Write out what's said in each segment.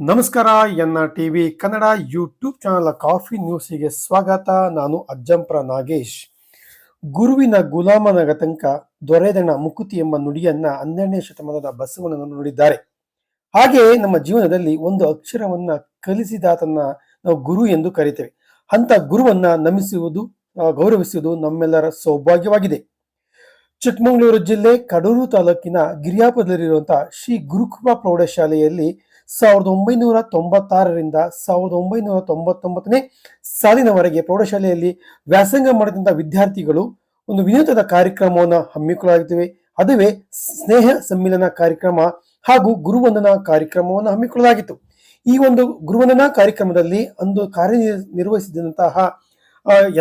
ನಮಸ್ಕಾರ, ಎನ್ನ TV Kannada YouTube channel coffee ನ್ಯೂಸಿಗೆ ಸ್ವಾಗತ. ನಾನು ಅಜ್ಜಂಪ್ರ ನಾಗೇಶ್. ಗುರುವಿನ ಗುಲಾಮನಗ ತನಕ ದೊರೆದಣ ಮುಕುತಿ ಎಂಬ ನುಡಿಯನ್ನ ಹನ್ನೆರಡನೇ ಶತಮಾನದ ಬಸವಣ್ಣನವರು ನೋಡಿದ್ದಾರೆ. ಹಾಗೆ ನಮ್ಮ ಜೀವನದಲ್ಲಿ ಒಂದು ಅಕ್ಷರವನ್ನ ಕಲಿಸಿದಾತನ್ನ ನಾವು ಗುರು ಎಂದು ಕರಿತೇವೆ. ಅಂತ ಗುರುವನ್ನ ನಮಿಸುವುದು ಗೌರವಿಸುವುದು ನಮ್ಮೆಲ್ಲರ ಸೌಭಾಗ್ಯವಾಗಿದೆ. ಚಿಕ್ಕಮಗಳೂರು ಜಿಲ್ಲೆ ಕಡೂರು ತಾಲೂಕಿನ ಗಿರಿಯಾಪದಲ್ಲಿರುವಂತಹ ಶ್ರೀ ಗುರುಕೃಪಾ ಪ್ರೌಢಶಾಲೆಯಲ್ಲಿ ಸಾವಿರದ ಒಂಬೈನೂರ ತೊಂಬತ್ತಾರರಿಂದ ಸಾವಿರದ ಒಂಬೈನೂರ ತೊಂಬತ್ತೊಂಬತ್ತನೇ ಸಾಲಿನವರೆಗೆ ಪ್ರೌಢಶಾಲೆಯಲ್ಲಿ ವ್ಯಾಸಂಗ ಮಾಡಿದಂಥ ವಿದ್ಯಾರ್ಥಿಗಳು ಒಂದು ವಿನೂತನ ಕಾರ್ಯಕ್ರಮವನ್ನು ಹಮ್ಮಿಕೊಳ್ಳಲಾಗುತ್ತಿವೆ. ಅದುವೇ ಸ್ನೇಹ ಸಮ್ಮಿಲನ ಕಾರ್ಯಕ್ರಮ ಹಾಗೂ ಗುರುವಂದನಾ ಕಾರ್ಯಕ್ರಮವನ್ನು ಹಮ್ಮಿಕೊಳ್ಳಲಾಗಿತ್ತು. ಈ ಒಂದು ಗುರುವಂದನಾ ಕಾರ್ಯಕ್ರಮದಲ್ಲಿ ಅಂದು ಕಾರ್ಯನಿರ್ವಹಿಸಿದಂತಹ ನಿರ್ವಹಿಸಿದಂತಹ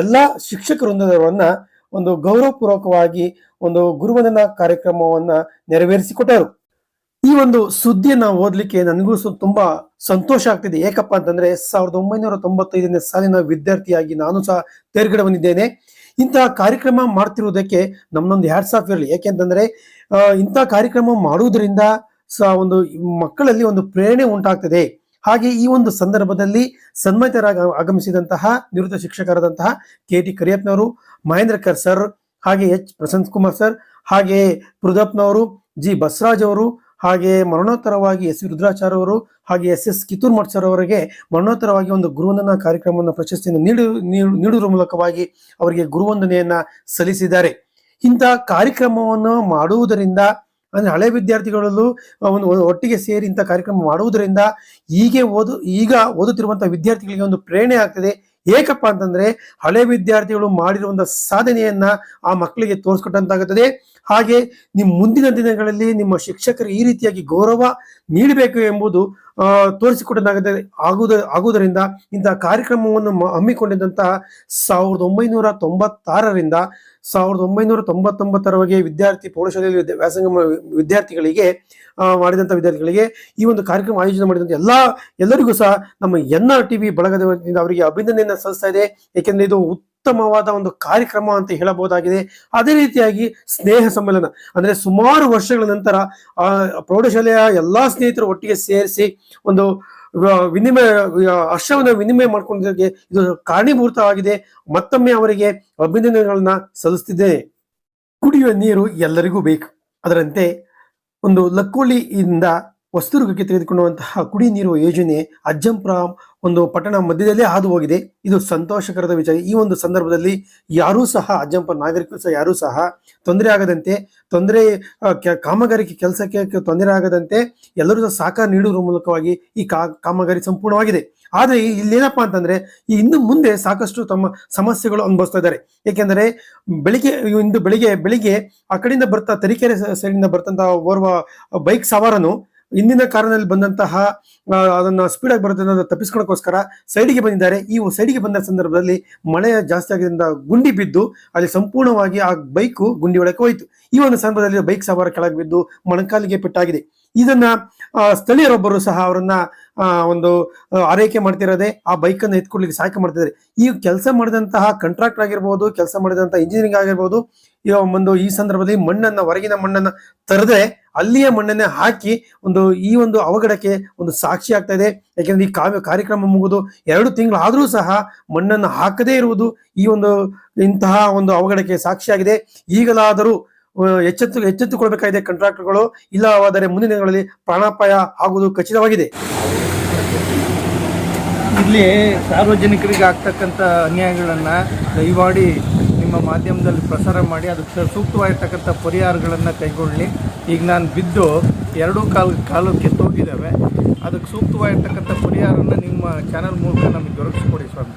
ಎಲ್ಲ ಶಿಕ್ಷಕ ವೃಂದವರನ್ನ ಒಂದು ಗೌರವಪೂರ್ವಕವಾಗಿ ಒಂದು ಗುರುವಂದನಾ ಕಾರ್ಯಕ್ರಮವನ್ನು ನೆರವೇರಿಸಿಕೊಟ್ಟರು. ಈ ಒಂದು ಸುದ್ದಿಯನ್ನ ಓದ್ಲಿಕ್ಕೆ ನನಗೂ ತುಂಬಾ ಸಂತೋಷ ಆಗ್ತಿದೆ. ಏಕಪ್ಪ ಅಂತಂದ್ರೆ ಸಾವಿರದ ಒಂಬೈನೂರ ತೊಂಬತ್ತೈದನೇ ಸಾಲಿನ ವಿದ್ಯಾರ್ಥಿಯಾಗಿ ನಾನು ಸಹ ತೇರ್ಗಡೆ ಬಂದಿದ್ದೇನೆ. ಇಂತಹ ಕಾರ್ಯಕ್ರಮ ಮಾಡ್ತಿರುವುದಕ್ಕೆ ನಮ್ಮೊಂದು ಹ್ಯಾಟ್ಸ್ ಆಫ್ ಇರಲಿ. ಯಾಕೆಂತಂದ್ರೆ ಇಂತಹ ಕಾರ್ಯಕ್ರಮ ಮಾಡುವುದರಿಂದ ಸಹ ಒಂದು ಮಕ್ಕಳಲ್ಲಿ ಒಂದು ಪ್ರೇರಣೆ ಉಂಟಾಗ್ತದೆ. ಹಾಗೆ ಈ ಒಂದು ಸಂದರ್ಭದಲ್ಲಿ ಸನ್ಮಾನಿತರಾಗಿ ಆಗಮಿಸಿದಂತಹ ನಿವೃತ್ತ ಶಿಕ್ಷಕರಾದಂತಹ ಕೆ ಟಿ ಕರಿಯಪ್ಪನವರು ಮಹೇಂದ್ರಕರ್ ಸರ್, ಹಾಗೆ ಎಚ್ ಪ್ರಶಾಂತ್ ಕುಮಾರ್ ಸರ್, ಹಾಗೆ ಪೃದಪ್ನವರು ಜಿ ಬಸವರಾಜ್ ಅವರು ಹಾಗೆ ಮರಣೋತ್ತರವಾಗಿ ಎಸ್ ವಿ ರುದ್ರಾಚಾರ್ಯ ಅವರು ಹಾಗೆ ಎಸ್ ಎಸ್ ಕಿತ್ತೂರ್ ಅವರಿಗೆ ಮರಣೋತ್ತರವಾಗಿ ಒಂದು ಗುರುವಂದನಾ ಕಾರ್ಯಕ್ರಮವನ್ನು ಪ್ರಶಸ್ತಿಯನ್ನು ನೀಡು- ನೀಡುವುದರ ಮೂಲಕವಾಗಿ ಅವರಿಗೆ ಗುರುವಂದನೆಯನ್ನ ಸಲ್ಲಿಸಿದ್ದಾರೆ. ಇಂತಹ ಕಾರ್ಯಕ್ರಮವನ್ನು ಮಾಡುವುದರಿಂದ, ಅಂದ್ರೆ ಹಳೆ ವಿದ್ಯಾರ್ಥಿಗಳಲ್ಲೂ ಒಂದು ಒಟ್ಟಿಗೆ ಸೇರಿ ಇಂಥ ಕಾರ್ಯಕ್ರಮ ಮಾಡುವುದರಿಂದ ಹೀಗೆ ಓದು, ಈಗ ಓದುತ್ತಿರುವಂತಹ ವಿದ್ಯಾರ್ಥಿಗಳಿಗೆ ಒಂದು ಪ್ರೇರಣೆ ಆಗ್ತದೆ. ಏಕಪ್ಪ ಅಂತಂದ್ರೆ ಹಳೆ ವಿದ್ಯಾರ್ಥಿಗಳು ಮಾಡಿರುವಂತ ಸಾಧನೆಯನ್ನ ಆ ಮಕ್ಕಳಿಗೆ ತೋರಿಸ್ಕೊಟ್ಟಂತಾಗುತ್ತದೆ. ಹಾಗೆ ನಿಮ್ಮ ಮುಂದಿನ ದಿನಗಳಲ್ಲಿ ನಿಮ್ಮ ಶಿಕ್ಷಕರು ಈ ರೀತಿಯಾಗಿ ಗೌರವ ನೀಡಬೇಕು ಎಂಬುದು ಆ, ತೋರಿಸಿಕೊಟ್ಟಂತಾಗುತ್ತದೆ ಆಗುವುದ ಆಗುವುದರಿಂದ ಇಂತಹ ಕಾರ್ಯಕ್ರಮವನ್ನು ಹಮ್ಮಿಕೊಂಡಿದ್ದಂತಹ ಸಾವಿರದ ಒಂಬೈನೂರ ತೊಂಬತ್ತಾರರಿಂದ ಸಾವಿರದ ಒಂಬೈನೂರ ತೊಂಬತ್ತೊಂಬತ್ತರವರೆಗೆ ವಿದ್ಯಾರ್ಥಿ ಪ್ರೌಢಶಾಲೆಯಲ್ಲಿ ವ್ಯಾಸಂಗ ವಿದ್ಯಾರ್ಥಿಗಳಿಗೆ ಮಾಡಿದಂಥ ವಿದ್ಯಾರ್ಥಿಗಳಿಗೆ ಈ ಒಂದು ಕಾರ್ಯಕ್ರಮ ಆಯೋಜನೆ ಮಾಡಿದಂಥ ಎಲ್ಲ ಎಲ್ಲರಿಗೂ ಸಹ ನಮ್ಮ ಎನ್ ಆರ್ ಟಿವಿ ಬಳಗದ ವತಿಯಿಂದ ಅವರಿಗೆ ಅಭಿನಂದನೆಯನ್ನು ಸಲ್ಲಿಸ್ತಾ ಇದೆ. ಏಕೆಂದರೆ ಇದು ಉತ್ತಮವಾದ ಒಂದು ಕಾರ್ಯಕ್ರಮ ಅಂತ ಹೇಳಬಹುದಾಗಿದೆ. ಅದೇ ರೀತಿಯಾಗಿ ಸ್ನೇಹ ಸಮ್ಮೇಳನ, ಅಂದ್ರೆ ಸುಮಾರು ವರ್ಷಗಳ ನಂತರ ಆ ಪ್ರೌಢಶಾಲೆಯ ಎಲ್ಲಾ ಸ್ನೇಹಿತರು ಒಟ್ಟಿಗೆ ಸೇರಿಸಿ ಒಂದು ವಿನಿಮಯ ಹರ್ಷವನ್ನು ವಿನಿಮಯ ಮಾಡ್ಕೊಂಡಿದ್ದಕ್ಕೆ ಇದು ಕಾರಣೀಭೂತವಾಗಿದೆ ಮತ್ತೊಮ್ಮೆ ಅವರಿಗೆ ಅಭಿನಂದನೆಗಳನ್ನ ಸಲ್ಲಿಸುತ್ತಿದೆ ಕುಡಿಯುವ ನೀರು ಎಲ್ಲರಿಗೂ ಬೇಕು. ಅದರಂತೆ ಒಂದು ಲಕ್ಕೋಳಿಯಿಂದ ವಸ್ತುರ್ಗಕ್ಕೆ ತೆಗೆದುಕೊಳ್ಳುವಂತಹ ಕುಡಿ ನೀರು ಯೋಜನೆ ಅಜ್ಜಂಪುರ ಒಂದು ಪಟ್ಟಣ ಮಧ್ಯದಲ್ಲೇ ಹಾದು ಹೋಗಿದೆ. ಇದು ಸಂತೋಷಕರದ ವಿಚಾರ. ಈ ಒಂದು ಸಂದರ್ಭದಲ್ಲಿ ಯಾರೂ ಸಹ, ಅಜ್ಜಂಪುರ ನಾಗರಿಕರು ಸಹ, ಯಾರೂ ಸಹ ತೊಂದರೆ ಆಗದಂತೆ, ತೊಂದರೆ ಕಾಮಗಾರಿಕೆ ಕಾಮಗಾರಿ ಕೆಲಸಕ್ಕೆ ತೊಂದರೆ ಆಗದಂತೆ ಎಲ್ಲರೂ ಸಹ ಸಹಕಾರ ನೀಡುವ ಮೂಲಕವಾಗಿ ಈ ಕಾಮಗಾರಿ ಸಂಪೂರ್ಣವಾಗಿದೆ. ಆದರೆ ಇಲ್ಲೇನಪ್ಪಾ ಅಂತಂದ್ರೆ, ಈ ಇನ್ನು ಮುಂದೆ ಸಾಕಷ್ಟು ತಮ್ಮ ಸಮಸ್ಯೆಗಳು ಅನುಭವಿಸ್ತಾ ಇದ್ದಾರೆ. ಏಕೆಂದರೆ ಬೆಳಿಗ್ಗೆ, ಇಂದು ಬೆಳಿಗ್ಗೆ ಬೆಳಿಗ್ಗೆ ಆ ಕಡೆಯಿಂದ ಬರ್ತಾ ತರೀಕೆರೆ ಸೈಡಿಂದ ಬರ್ತಂತ ಓರ್ವ ಬೈಕ್ ಸವಾರನು ಹಿಂದಿನ ಕಾರಿನಲ್ಲಿ ಬಂದಂತಹ ಅದನ್ನ ಸ್ಪೀಡ್ ಆಗಿ ಬರುತ್ತೆ ಅನ್ನೋದನ್ನ ತಪ್ಪಿಸ್ಕೊಳ್ಳೋಕೋಸ್ಕರ ಸೈಡಿಗೆ ಬಂದಿದ್ದಾರೆ. ಈ ಸೈಡಿಗೆ ಬಂದ ಸಂದರ್ಭದಲ್ಲಿ ಮಳೆ ಜಾಸ್ತಿ ಆಗಿದ್ದರಿಂದ ಗುಂಡಿ ಬಿದ್ದು ಅಲ್ಲಿ ಸಂಪೂರ್ಣವಾಗಿ ಆ ಬೈಕು ಗುಂಡಿ ಒಳಕ್ಕೆ ಹೋಯಿತು. ಈ ಒಂದು ಸಂದರ್ಭದಲ್ಲಿ ಬೈಕ್ ಸವಾರ ಕೆಳಗೆ ಬಿದ್ದು ಮೊಣಕಾಲಿಗೆ ಪೆಟ್ಟಾಗಿದೆ. ಇದನ್ನ ಸ್ಥಳೀಯರೊಬ್ಬರು ಸಹ ಅವರನ್ನ ಒಂದು ಆರೈಕೆ ಮಾಡ್ತಿರೋದೆ, ಆ ಬೈಕ್ ಅನ್ನು ಎತ್ಕೊಡ್ಲಿಕ್ಕೆ ಸಹಾಯ ಮಾಡ್ತಿದ್ದಾರೆ. ಈ ಕೆಲಸ ಮಾಡಿದಂತಹ ಕಾಂಟ್ರಾಕ್ಟರ್ ಆಗಿರ್ಬೋದು, ಕೆಲಸ ಮಾಡಿದಂತಹ ಇಂಜಿನಿಯರಿಂಗ್ ಆಗಿರ್ಬೋದು, ಈ ಒಂದು ಈ ಸಂದರ್ಭದಲ್ಲಿ ಮಣ್ಣನ್ನ, ಹೊರಗಿನ ಮಣ್ಣನ್ನ ತರದೆ ಅಲ್ಲಿಯ ಮಣ್ಣನ್ನೇ ಹಾಕಿ ಒಂದು ಈ ಒಂದು ಅವಘಡಕ್ಕೆ ಒಂದು ಸಾಕ್ಷಿ ಆಗ್ತಾ ಇದೆ. ಯಾಕೆಂದ್ರೆ ಈ ಕಾವ್ಯ ಕಾರ್ಯಕ್ರಮ ಮುಗಿದು ಎರಡು ತಿಂಗಳು ಆದರೂ ಸಹ ಮಣ್ಣನ್ನು ಹಾಕದೇ ಇರುವುದು ಈ ಒಂದು ಇಂತಹ ಒಂದು ಅವಘಡಕ್ಕೆ ಸಾಕ್ಷಿಯಾಗಿದೆ. ಈಗಲಾದರೂ ಎಚ್ಚೆತ್ತು, ಎಚ್ಚೆತ್ತುಕೊಳ್ಬೇಕಾಗಿದೆ ಕಾಂಟ್ರಾಕ್ಟರ್ಗಳು ಇಲ್ಲವಾದರೆ ಮುಂದಿನ ದಿನಗಳಲ್ಲಿ ಪ್ರಾಣಾಪಾಯ ಆಗುವುದು ಖಚಿತವಾಗಿದೆ. ಇಲ್ಲಿ ಸಾರ್ವಜನಿಕರಿಗೆ ಆಗ್ತಕ್ಕಂಥ ಅನ್ಯಾಯಗಳನ್ನು ದಯಮಾಡಿ ನಿಮ್ಮ ಮಾಧ್ಯಮದಲ್ಲಿ ಪ್ರಸಾರ ಮಾಡಿ ಅದಕ್ಕೆ ಸೂಕ್ತವಾಗಿರ್ತಕ್ಕಂಥ ಪರಿಹಾರಗಳನ್ನು ಕೈಗೊಳ್ಳಿ. ಈಗ ನಾನು ಬಿದ್ದು ಎರಡೂ ಕಾಲು ಕಾಲು ಕೆತ್ತೋಗಿದ್ದಾವೆ ಅದಕ್ಕೆ ಸೂಕ್ತವಾಗಿರ್ತಕ್ಕಂಥ ಪರಿಹಾರನ ನಿಮ್ಮ ಚಾನಲ್ ಮೂಲಕ ನಮಗೆ ದೊರಕಿಸ್ಕೊಡಿ ಸ್ವಾಮಿ.